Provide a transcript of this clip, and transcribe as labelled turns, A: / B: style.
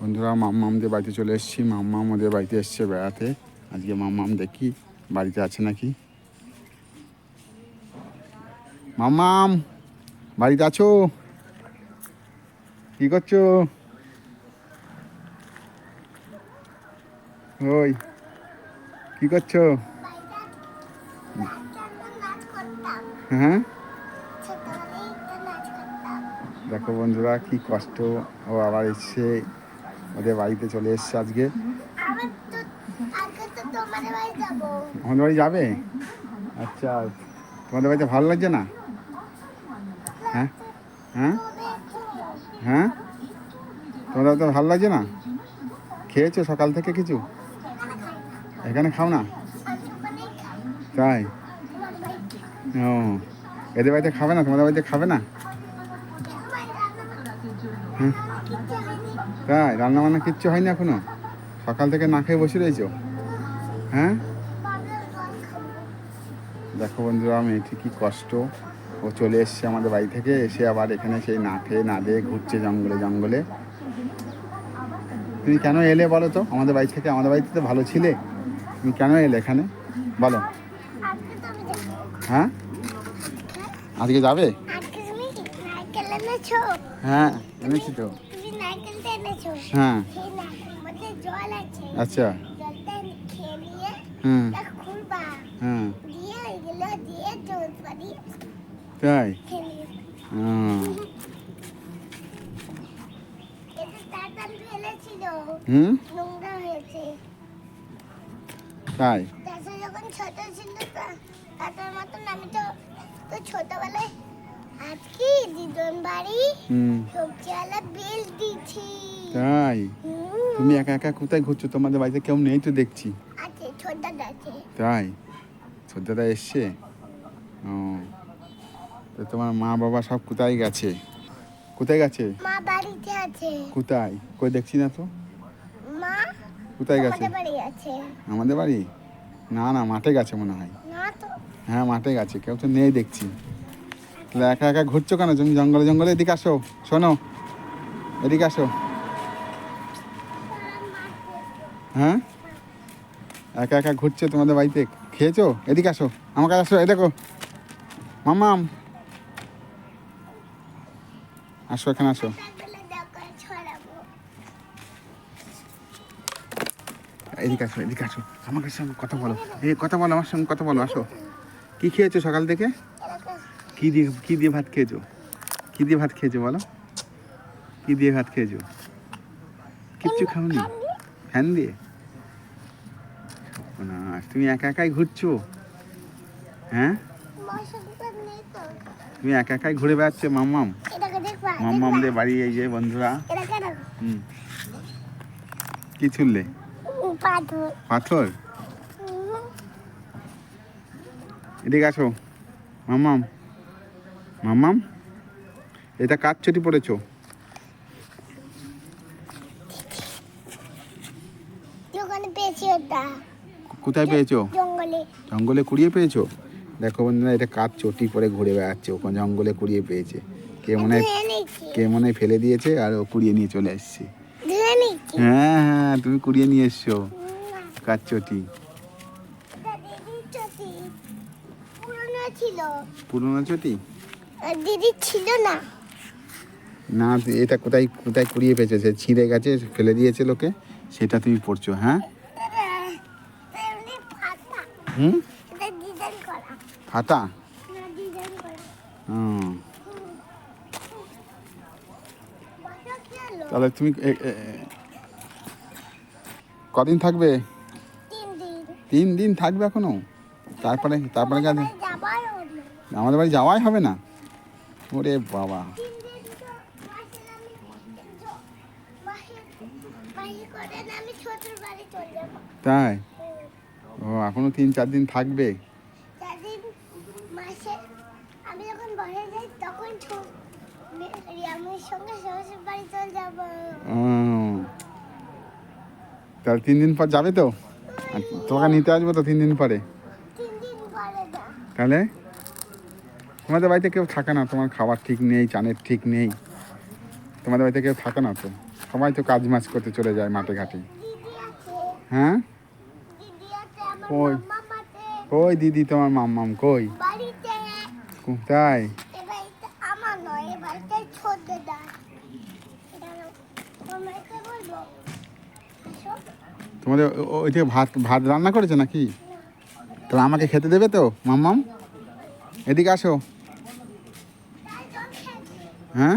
A: বন্ধুরা, মাম্মামদের বাড়িতে চলে এসেছি। মাম্মা আমাদের বাড়িতে এসছে বেড়াতে। আজকে মাম্মাম দেখি বাড়িতে আছে নাকি। মাম্মাম, বাড়িতে আছো? কি করছ? ওই, কি করছ? হ্যাঁ? দেখো বন্ধুরা, কি কষ্ট ও আবার এসছে। ওদের বাড়িতে চলে এসছে আজকে। আমাদের বাড়ি যাবে। আচ্ছা তোমাদের বাড়িতে ভালো লাগছে না? হ্যাঁ? হ্যাঁ? হ্যাঁ? তোমাদের তো ভালো লাগছে না? খেয়েছো সকাল থেকে কিছু? এখানে খাও না? তাই? ও এদের বাড়িতে খাবে না? তোমাদের বাড়িতে খাবে না? তাই রান্না বান্না কিচ্ছু হয়নি এখনও। সকাল থেকে না খেয়ে বসে রয়েছো? হ্যাঁ? দেখো বন্ধুরা মেয়েটি কি কষ্ট। ও চলে এসছে আমাদের বাড়ি থেকে এসে আবার এখানে সেই না খেয়ে না দিয়ে ঘুরছে জঙ্গলে জঙ্গলে। তুমি কেন এলে বলো তো? আমাদের বাড়ি থেকে আমাদের বাড়িতে তো ভালো ছিলে। তুমি কেন এলে এখানে? বলো। হ্যাঁ? আজকে যাবে? হ্যাঁ এনেছি তো। হ্যাঁ। আচ্ছা। হুম।
B: পানি
A: তাই? হুম। হুম? তাই?
B: যখন ছোট ছিল তা- তাতার মতন আমি তো ছোটবেলায় আজকে দিদন বাড়ি
A: হুম।
B: সবজিওয়ালা বেল দিছি
A: তাই? তুমি একা একা কোথায় ঘুরছো? তোমাদের বাড়িতে কেউ নেই তো দেখছি।
B: আছে ছোট আছে।
A: তাই? সদ্যতা এসছে? ও। তো তোমার মা বাবা সব কোথায় গেছে? কোথায় গেছে?
B: মা বাড়িতে আছে।
A: কোথায়? কই দেখছি না তো?
B: মা
A: কোথায় গেছে?
B: আমাদের বাড়ি আছে।
A: আমাদের বাড়ি? না না মাঠে গেছে মনে হয়।
B: না তো।
A: হ্যাঁ মাঠে গেছে কেউ তো নেই দেখছি। একা একা ঘুরছো কেন? তুমি জঙ্গলে জঙ্গলে এদিকে আসো। শোনো, এদিকে আসো। হ্যাঁ? একা একা ঘুরছো তোমাদের বাড়িতে? খেয়েছো? এদিকে আসো। আমার কাছে আসো এ দেখো। মামাম আসো, এখানে আসো। এদিকে আসো এদিকে আসো। আমার কাছে কথা বলো। এই, কথা বলো, আমার সঙ্গে কথা বলো, আসো। কি খেয়েছো সকাল থেকে? কি দিয়ে কি দিয়ে ভাত খেয়েছো? কি দিয়ে ভাত খেয়েছো বলো? কি দিয়ে ভাত খেয়েছো? কিচ্ছু খাওনি? ফ্যান দিয়ে? না তুমি একা একাই ঘুরছো? হ্যাঁ? তুমি একা একাই ঘুরে বেড়াচ্ছো মাম্মাম? মাম্মামদের বাড়ি এই যে বন্ধুরা। হুম। কি ছুললে
B: পাথর।
A: এদিকে আসো। মাম্মাম মাম্মাম এটা কার চটি পড়েছো? কোথায় পেয়েছ?
B: জঙ্গলে।
A: জঙ্গলে কুড়িয়ে পেয়েছ? দেখো বন্ধুরা এটা কার চটি পরে ঘুরে বেড়াচ্ছে ওখানে জঙ্গলে কুড়িয়ে পেয়েছে। কে মনে কে মনে ফেলে দিয়েছে আর ও কুড়িয়ে নিয়ে চলে এসছে। হ্যাঁ হ্যাঁ তুমি কুড়িয়ে নিয়ে এসছো। কার চটি?
B: পুরোনো
A: চটি?
B: দিদির ছিল না।
A: না এটা কোথায় কোথায় কুড়িয়ে পেয়েছ সে ছিঁড়ে গেছে ফেলে দিয়েছে লোকে সেটা তুমি পড়ছো হ্যাঁ? হুম?
B: করা
A: হুম। তাহলে তুমি কদিন থাকবে?
B: তিন দিন।
A: থাকবে এখনও? তারপরে তারপরে আমাদের বাড়ি যাওয়াই হবে না? ওরে বাবা। তাই? ও এখনও তিন চার দিন থাকবে? তাহলে তিন দিন পর যাবে তো? তোমাকে নিতে আসব তো তিন দিন পরে? তাহলে? তোমাদের বাড়িতে কেউ থাকে না? তোমার খাবার ঠিক নেই, চানের ঠিক নেই। তোমাদের বাড়িতে কেউ থাকে না তো? সবাই তো কাজ মাছ করতে চলে যায় মাঠে ঘাটে। হ্যাঁ? কই? কই দিদি তোমার মাম্মাম? কই?
B: আসো
A: তোমাদের ওই থেকে ভাত ভাত রান্না করেছে নাকি? তাহলে আমাকে খেতে দেবে তো, মাম্মাম? এদিকে আসো।
B: তাই জল খেতে
A: হ্যাঁ